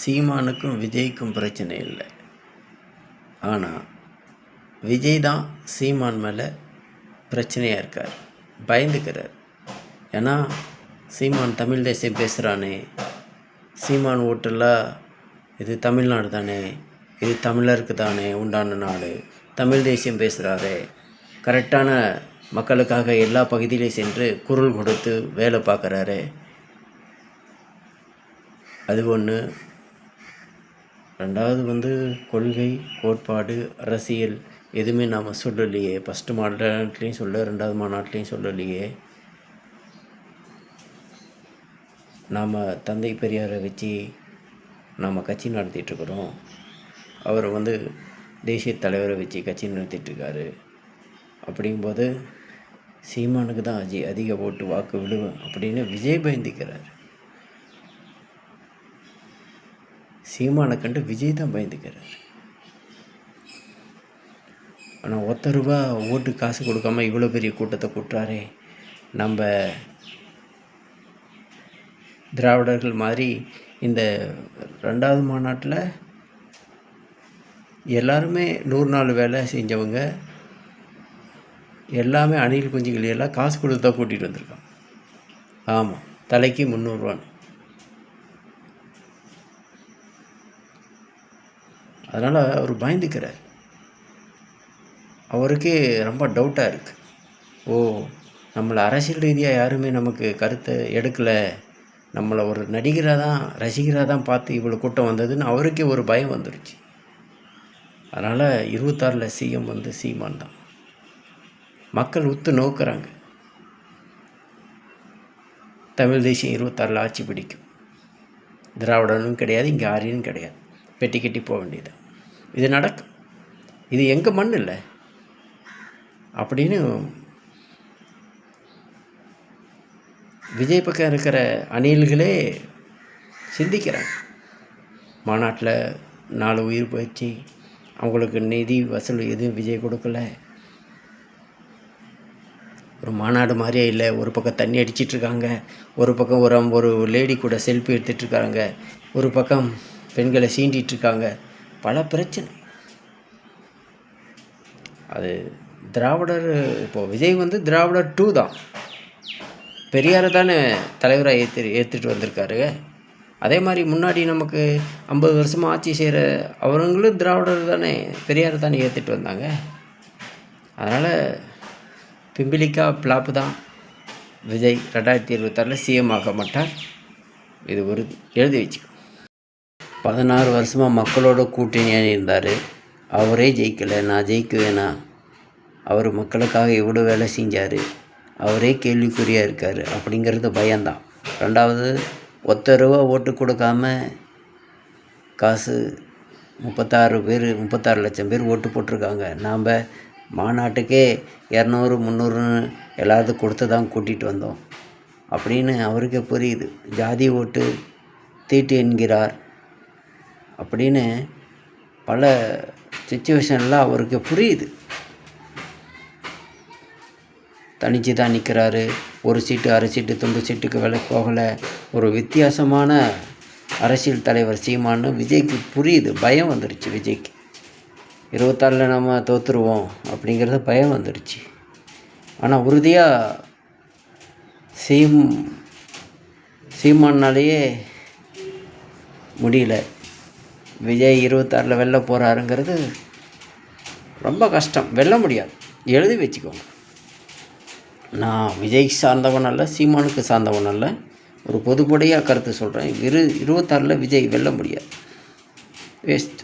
சீமானுக்கும் விஜய்க்கும் பிரச்சனை இல்லை. ஆனால் விஜய் தான் சீமான் மேலே பிரச்சனையாக இருக்கார். பயந்துக்கிறார். ஏன்னா சீமான் தமிழ் தேசியம் பேசுகிறானே சீமான் ஓட்டெல்லாம் இது தமிழ்நாடு தானே. இது தமிழருக்கு தானே உண்டான நாடு. தமிழ் தேசியம் பேசுகிறாரே கரெக்டான மக்களுக்காக எல்லா பகுதியிலையும் சென்று குரல் கொடுத்து வேலை பார்க்குறாரு. அது ஒன்று ரெண்டாவது வந்து கொள்கை கோட்பாடு அரசியல் எதுவுமே நாம் சொல்லலையே. ஃபஸ்ட்டு மாநாட்டிலையும் சொல்ல ரெண்டாவது மாநாட்டிலையும் சொல்லலையே. நாம் தந்தை பெரியாரை வச்சு நாம் கட்சி நடத்திட்டுருக்குறோம் அவர் வந்து தேசிய தலைவரை வச்சு கட்சி நடத்திட்டுருக்காரு அப்படிங்கும்போது சீமானுக்கு தான் அஜி அதிக ஓட்டு வாக்கு விழுவும் அப்படின்னு விஜய் பயந்திக்கிறார். சீமானை கண்டு விஜய் தான் பயந்துக்கிறார். ஆனால் ஒத்த ரூபா ஓட்டு காசு கொடுக்காம இவ்வளோ பெரிய கூட்டத்தை கூட்டுறாரே. நம்ம திராவிடர்கள் மாதிரி இந்த ரெண்டாவது மாநாட்டில் எல்லாருமே நூறு நாள் வேலை செஞ்சவங்க எல்லாமே அணில் குஞ்சுகள் எல்லாம் காசு கொடுத்து தான் கூட்டிகிட்டு வந்திருக்கான் ஆமாம் தலைக்கு முந்நூறுரூவான்னு அதனால் அவர் பயந்துக்கிறார். அவருக்கே ரொம்ப டவுட்டாக இருக்குது ஓ நம்மளை அரசியல் ரீதியாக யாருமே நமக்கு கருத்தை எடுக்கலை. நம்மளை ஒரு நடிகராக தான் ரசிகராக தான் பார்த்து இவ்வளோ கூட்டம் வந்ததுன்னு அவருக்கே ஒரு பயம் வந்துருச்சு. அதனால் இருபத்தாறில் சிஎம் வந்து சீமான் தான். மக்கள் உத்து நோக்கிறாங்க. தமிழ் தேசியம் இருபத்தாறில் ஆட்சி பிடிக்கும். திராவிடனும் கிடையாது இங்கே ஆரியனும் கிடையாது. பெட்டி கட்டி போக வேண்டியது இது நடக்கும். இது எங்கள் மண் இல்லை அப்படின்னு விஜய் பக்கம் இருக்கிற அணில்களே சிந்திக்கிறாங்க. மாநாட்டில் நாலு உயிர் போயிடுச்சு. அவங்களுக்கு நிதி வசூல் எதுவும் விஜய் கொடுக்கல. ஒரு மாநாடு மாதிரியே இல்லை. ஒரு பக்கம் தண்ணி அடிச்சிட்ருக்காங்க ஒரு பக்கம் ஒரு ஒரு லேடி கூட செல்ஃபி எடுத்துகிட்ருக்காங்க ஒரு பக்கம் பெண்களை சீண்டிகிட்ருக்காங்க பிரச்சனை. அது திராவிடர் இப்போது விஜய் வந்து திராவிடர் டூ தான். பெரியாரை தானே தலைவராக ஏற்று ஏற்றுட்டு வந்திருக்காரு. அதே மாதிரி முன்னாடி நமக்கு ஐம்பது வருஷமாக ஆட்சி செய்கிற அவங்களும் திராவிடர் தானே பெரியாரை தானே ஏற்றுட்டு வந்தாங்க. அதனால் பிம்பிலிக்கா பிளாப்பு தான். விஜய் ரெண்டாயிரத்தி இருபத்தாறில் சிஎம் ஆக மாட்டார். இது ஒரு எழுதி வச்சுக்கோ. பதினாறு வருஷமாக மக்களோட கூட்டணியாக இருந்தார். அவரே ஜெயிக்கலை. நான் ஜெயிக்குவேனா அவர் மக்களுக்காக எவ்வளோ வேலை செஞ்சார்? அவரே கேள்விக்குறியாக இருக்கார் அப்படிங்கிறது பயம்தான். ரெண்டாவது ஒத்த ரூபா ஓட்டு கொடுக்காம காசு முப்பத்தாறு பேர் முப்பத்தாறு லட்சம் பேர் ஓட்டு போட்டிருக்காங்க. நாம் மாநாட்டுக்கே இரநூறு முந்நூறுன்னு எல்லாத்துக்கும் கொடுத்து தான் கூட்டிகிட்டு வந்தோம். அப்படின்னு அவருக்கே புரியுது. ஜாதி ஓட்டு தீட்டு என்கிறார். அப்படின்னு பல சுச்சுவேஷன்லாம் அவருக்கு புரியுது. தனிச்சு தான் நிற்கிறாரு ஒரு சீட்டு அரை சீட்டு துண்டு சீட்டுக்கு விலை போகலை. ஒரு வித்தியாசமான அரசியல் தலைவர் சீமான்னு விஜய்க்கு புரியுது. பயம் வந்துடுச்சு விஜய்க்கு. இருபத்தாறில் நம்ம தோற்றுருவோம் அப்படிங்கிறது பயம் வந்துடுச்சு ஆனால் உறுதியாக சீம் சீமானாலேயே முடியல. விஜய் இருபத்தாறில் வெளில போகிறாருங்கிறது ரொம்ப கஷ்டம். வெல்ல முடியாது. எழுதி வச்சுக்கோங்க. நான் விஜய் சார்ந்தவன் அல்ல சீமானுக்கு சார்ந்தவன் அல்ல. ஒரு பொதுப்படையாக கருத்து சொல்கிறேன் இரு இருபத்தாறில் விஜய் வெல்ல முடியாது. வேஸ்ட்